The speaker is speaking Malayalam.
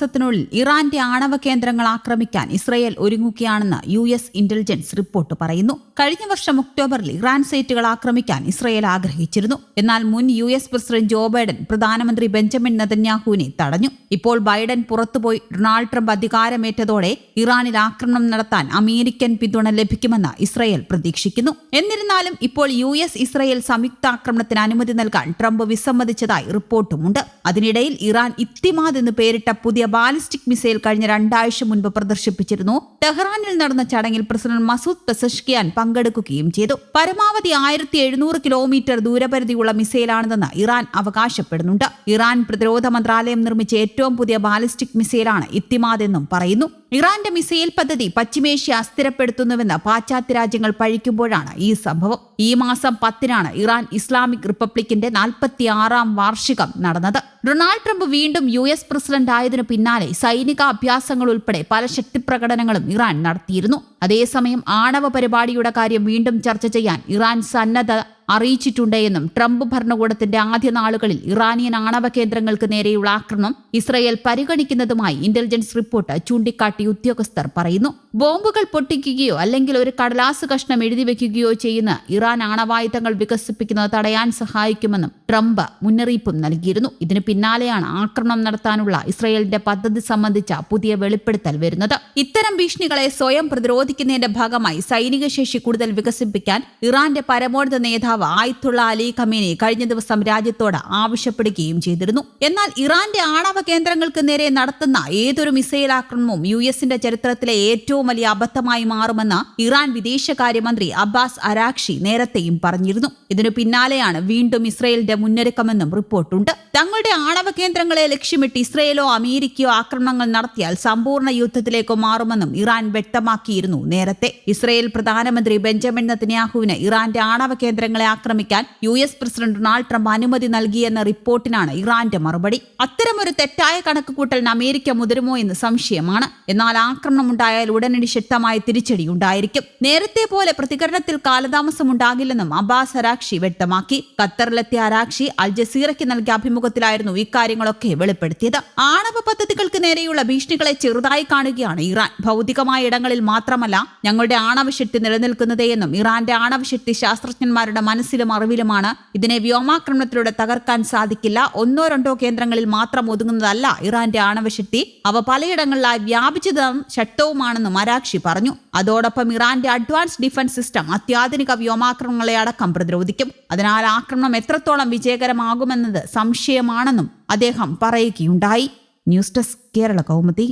മാസത്തിനുള്ളിൽ ഇറാന്റെ ആണവ കേന്ദ്രങ്ങൾ ആക്രമിക്കാൻ ഇസ്രയേൽ ഒരുങ്ങുകയാണെന്ന് യു എസ് ഇന്റലിജൻസ് റിപ്പോർട്ട് പറയുന്നു. കഴിഞ്ഞ വർഷം ഒക്ടോബറിൽ ഇറാൻ സൈറ്റുകൾ ആക്രമിക്കാൻ ഇസ്രയേൽ ആഗ്രഹിച്ചിരുന്നു. എന്നാൽ മുൻ U S president Joe Biden പ്രധാനമന്ത്രി ബെഞ്ചമിൻ നെതന്യാഹുവിനെ തടഞ്ഞു. ഇപ്പോൾ ബൈഡൻ പുറത്തുപോയി ഡൊണാൾഡ് ട്രംപ് അധികാരമേറ്റതോടെ ഇറാനിൽ ആക്രമണം നടത്താൻ അമേരിക്കൻ പിന്തുണ ലഭിക്കുമെന്ന് ഇസ്രയേൽ പ്രതീക്ഷിക്കുന്നു. എന്നിരുന്നാലും ഇപ്പോൾ യു എസ് ഇസ്രയേൽ സംയുക്താക്രമണത്തിന് അനുമതി നൽകാൻ ട്രംപ് വിസമ്മതിച്ചതായി റിപ്പോർട്ടുമുണ്ട്. അതിനിടയിൽ ഇറാൻ ഇത്തിമാദ് എന്ന് പേരിട്ട പുതിയ ബാലിസ്റ്റിക് മിസൈൽ കഴിഞ്ഞ രണ്ടാഴ്ച മുൻപ് പ്രദർശിപ്പിച്ചിരുന്നു. ടെഹ്റാനിൽ നടന്ന ചടങ്ങിൽ പ്രസിഡന്റ് മസൂദ് പെസഷ്കിയാൻ പങ്കെടുക്കുകയും ചെയ്തു. പരമാവധി ആയിരത്തി എഴുന്നൂറ് കിലോമീറ്റർ ദൂരപരിധിയുള്ള മിസൈലാണിതെന്ന് ഇറാൻ അവകാശപ്പെടുന്നുണ്ട്. ഇറാൻ പ്രതിരോധ മന്ത്രാലയം നിർമ്മിച്ച ഏറ്റവും പുതിയ ബാലിസ്റ്റിക് മിസൈലാണ് ഇത്തിമാദ് എന്നും പറയുന്നു. ഇറാന്റെ മിസൈൽ പദ്ധതി പശ്ചിമേഷ്യ അസ്ഥിരപ്പെടുത്തുന്നുവെന്ന് പാശ്ചാത്യ രാജ്യങ്ങൾ പഴിക്കുമ്പോഴാണ് ഈ സംഭവം. ഈ മാസം പത്തിനാണ് ഇറാൻ ഇസ്ലാമിക് റിപ്പബ്ലിക്കിന്റെ നാൽപ്പത്തിയാറാം വാർഷികം നടന്നത്. ഡൊണാൾഡ് ട്രംപ് വീണ്ടും യു എസ് പ്രസിഡന്റ് ആയതിനു പിന്നാലെ സൈനിക അഭ്യാസങ്ങൾ ഉൾപ്പെടെ പല ശക്തിപ്രകടനങ്ങളും ഇറാൻ നടത്തിയിരുന്നു. അതേസമയം ആണവ പരിപാടിയുടെ കാര്യം വീണ്ടും ചർച്ച ചെയ്യാൻ ഇറാൻ സന്നദ്ധ അറിയിച്ചിട്ടുണ്ട് എന്നും ട്രംപ് ഭരണകൂടത്തിന്റെ ആദ്യ നാളുകളിൽ ഇറാനിയൻ ആണവ കേന്ദ്രങ്ങൾക്ക് നേരെയുള്ള ആക്രമണം ഇസ്രയേൽ പരിഗണിക്കുന്നതുമായി ഇന്റലിജൻസ് റിപ്പോർട്ട് ചൂണ്ടിക്കാട്ടി ഉദ്യോഗസ്ഥർ പറയുന്നു. ബോംബുകൾ പൊട്ടിക്കുകയോ അല്ലെങ്കിൽ ഒരു കടലാസ് കഷ്ണം എഴുതി വെക്കുകയോ ചെയ്യുന്ന ഇറാൻ ആണവായുധങ്ങൾ വികസിപ്പിക്കുന്നത് തടയാൻ സഹായിക്കുമെന്നും ട്രംപ് മുന്നറിയിപ്പും നൽകിയിരുന്നു. ഇതിന് പിന്നാലെയാണ് ആക്രമണം നടത്താനുള്ള ഇസ്രയേലിന്റെ പദ്ധതി സംബന്ധിച്ച പുതിയ വെളിപ്പെടുത്തൽ വരുന്നത്. ഇത്തരം ഭീഷണികളെ സ്വയം പ്രതിരോധിക്കുന്നതിന്റെ ഭാഗമായി സൈനിക ശേഷി കൂടുതൽ വികസിപ്പിക്കാൻ ഇറാന്റെ പരമോന്നത നേതാവ് ആയത്തുള്ള അലി ഖമീനി കഴിഞ്ഞ ദിവസം രാജ്യത്തോട് ആവശ്യപ്പെടുകയും ചെയ്തിരുന്നു. എന്നാൽ ഇറാന്റെ ആണവ കേന്ദ്രങ്ങൾക്ക് നേരെ നടത്തുന്ന ഏതൊരു മിസൈൽ ആക്രമണവും യു എസിന്റെ ചരിത്രത്തിലെ ഏറ്റവും വലിയ അബദ്ധമായി മാറുമെന്ന് ഇറാൻ വിദേശകാര്യമന്ത്രി അബ്ബാസ് അരാക്ഷി നേരത്തെയും പറഞ്ഞിരുന്നു. ഇതിനു പിന്നാലെയാണ് വീണ്ടും ഇസ്രയേലിന്റെ മുന്നൊരുക്കമെന്നും റിപ്പോർട്ടുണ്ട്. തങ്ങളുടെ ആണവ കേന്ദ്രങ്ങളെ ലക്ഷ്യമിട്ട് ഇസ്രയേലോ അമേരിക്കയോ ആക്രമണങ്ങൾ നടത്തിയാൽ സമ്പൂർണ യുദ്ധത്തിലേക്ക് മാറുമെന്നും ഇറാൻ വ്യക്തമാക്കിയിരുന്നു നേരത്തെ. ഇസ്രയേൽ പ്രധാനമന്ത്രി ബെഞ്ചമിൻ നെതന്യാഹുവിന് ഇറാന്റെ ആണവ കേന്ദ്രങ്ങളെ ആക്രമിക്കാൻ U S president Donald Trump അനുമതി നൽകിയെന്ന റിപ്പോർട്ടിനാണ് ഇറാന്റെ മറുപടി. അത്തരമൊരു തെറ്റായ കണക്കുകൂട്ടലിന് അമേരിക്ക മുതിരുമോ എന്ന് സംശയമാണ്. എന്നാൽ ആക്രമണം ഉണ്ടായാൽ ഉടനടി ശക്തമായ തിരിച്ചടി ഉണ്ടായിരിക്കും. നേരത്തെ പോലെ പ്രതികരണത്തിൽ കാലതാമസം ഉണ്ടാകില്ലെന്നും അബ്ബാസ് അരാക്ഷി വ്യക്തമാക്കി. ഖത്തറിലെത്തിയ അരാക്ഷി അൽ ജസീറയ്ക്ക് നൽകിയ അഭിമുഖത്തിലായിരുന്നു ഇക്കാര്യങ്ങളൊക്കെ വെളിപ്പെടുത്തിയത്. ആണവ പദ്ധതികൾക്ക് നേരെയുള്ള ഭീഷണികളെ ചെറുതായി കാണുകയാണ് ഇറാൻ. ഭൗതികമായ ഇടങ്ങളിൽ മാത്രമല്ല ഞങ്ങളുടെ ആണവശക്തി നിലനിൽക്കുന്നതേയെന്നും ഇറാന്റെ ആണവശക്തി ശാസ്ത്രജ്ഞന്മാരുടെ മനസ്സിലും അറിവിലുമാണ്. ഇതിനെ വ്യോമാക്രമണത്തിലൂടെ തകർക്കാൻ സാധിക്കില്ല. ഒന്നോ രണ്ടോ കേന്ദ്രങ്ങളിൽ മാത്രം ഒതുങ്ങുന്നതല്ല ഇറാന്റെ ആണവശക്തി. അവ പലയിടങ്ങളിലായി വ്യാപിച്ചതും ശക്തവുമാണെന്നും അരാക്ഷി പറഞ്ഞു. അതോടൊപ്പം ഇറാന്റെ അഡ്വാൻസ് ഡിഫൻസ് സിസ്റ്റം അത്യാധുനിക വ്യോമാക്രമണങ്ങളെ അടക്കം പ്രതിരോധിക്കും. അതിനാൽ ആക്രമണം എത്രത്തോളം വിജയകരമാകുമെന്നത് സംശയമാണെന്നും അദ്ദേഹം പറയുകയുണ്ടായി. News desk Kerala Kaumudi.